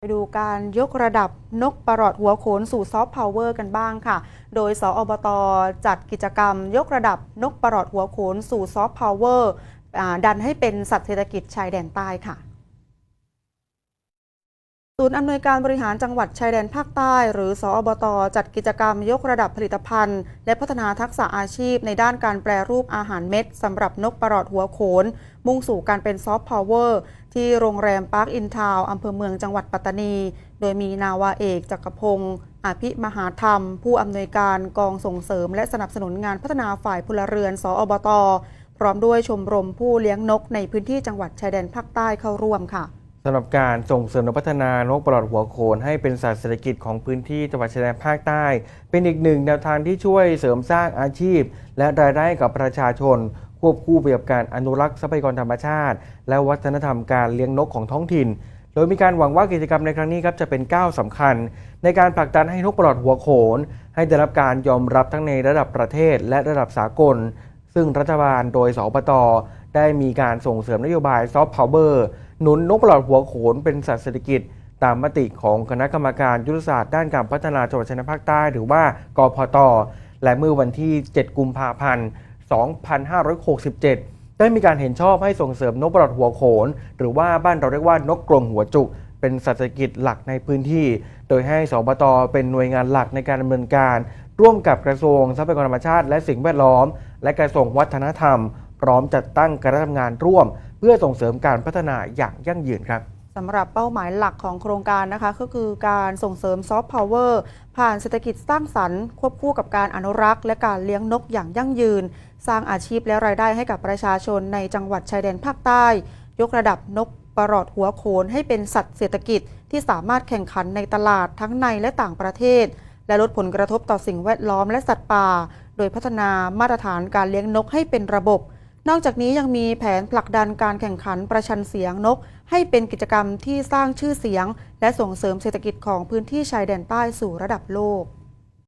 ไปดูการยกระดับนกประหลอดหัวโขนสู่ซอฟต์พาวเวอร์กันบ้างค่ะ โดยสออบตจัดกิจกรรม ยกระดับนกประหลอดหัวโขนสู่ซอฟต์พาวเวอร์ดันให้เป็นสัตว์เศรษฐกิจชายแดนใต้ค่ะ ศูนย์อำนวยการบริหารจังหวัดชายแดนภาคใต้ หรือสออบต จัดกิจกรรมยกระดับผลิตภัณฑ์ และพัฒนาทักษะอาชีพในด้านการแปรรูปอาหารเม็ดสำหรับนกประหลอดหัวโขน มุ่งสู่การเป็นซอฟต์พาวเวอร์ที่โรงแรมปาร์คอินทาวอำเภอเมืองจังหวัดปัตตานี โดยมีนาวาเอกจักรพงศ์อภิมหาธรรม ผู้อำนวยการกองส่งเสริม และสนับสนุนงานพัฒนาฝ่ายพลเรือน สออบต พร้อมด้วยชมรมผู้เลี้ยงนกในพื้นที่จังหวัดชายแดนภาคใต้เข้าร่วมค่ะำหรับการส่งเสริมและพัฒนานกปลอดหัวโขนให้เป็นสัตว์เศรษฐกิจของพื้นที่จังหวัดชายแดนภาคใต้ เป็นอีกหนึ่งแนวทางที่ช่วยเสริมสร้างอาชีพ และรายได้กับประชาชน ควบคู่ไปกับการอนุรักษ์ทรัพยากรธรรมชาติ และวัฒนธรรมการเลี้ยงนกของท้องถิ่น โดยมีการหวังว่ากิจกรรมในครั้งนี้ครับจะเป็นก้าวสำคัญ ในการผลักดันให้นกปลอดหัวโขน ให้ได้รับการยอมรับทั้งในระดับประเทศ และระดับสากล ซึ่งรัฐบาลโดยสปตได้มีการส่งเสริมนโยบายซอฟต์พาวเวอร์ หนุนนกปลอดหัวโขนเป็นสัตว์เศรษฐกิจ ตามมติของคณะกรรมการยุทธศาสตร์ด้านการพัฒนาจังหวัดชายแดนภาคใต้ หรือว่ากพต และเมื่อวันที่ 7 กุมภาพันธ์ 2567 ได้มีการเห็นชอบให้ส่งเสริมนกปลอดหัวโขน หรือว่าบ้านเราเรียกว่านกกรงหัวจุกเป็นสัตว์เศรษฐกิจหลักในพื้นที่ โดยให้สบตเป็นหน่วยงานหลักในการดำเนินการ ร่วมกับกระทรวงทรัพยากรธรรมชาติ และสิ่งแวดล้อม และกระทรวงวัฒนธรรม พร้อมจัดตั้งคณะทำงานร่วม เพื่อส่งเสริมการพัฒนาอย่างยั่งยืนครับสำหรับเป้าหมายหลักของโครงการนะคะก็คือการส่งเสริมซอฟต์พาวเวอร์ผ่านเศรษฐกิจสร้างสรรค์ ควบคู่กับการอนุรักษ์ และการเลี้ยงนกอย่างยั่งยืน สร้างอาชีพและรายได้ให้กับประชาชนในจังหวัดชายแดนภาคใต้ ยกระดับนกประหลอดหัวโขนให้เป็นสัตว์เศรษฐกิจที่สามารถแข่งขันในตลาดทั้งในและต่างประเทศ และลดผลกระทบต่อสิ่งแวดล้อมและสัตว์ป่า โดยพัฒนามาตรฐานการเลี้ยงนกให้เป็นระบบ นอกจากนี้ยังมีแผนผลักดันการแข่งขันประชันเสียงนก ให้เป็นกิจกรรมที่สร้างชื่อเสียง และส่งเสริมเศรษฐกิจของพื้นที่ชายแดนใต้สู่ระดับโลก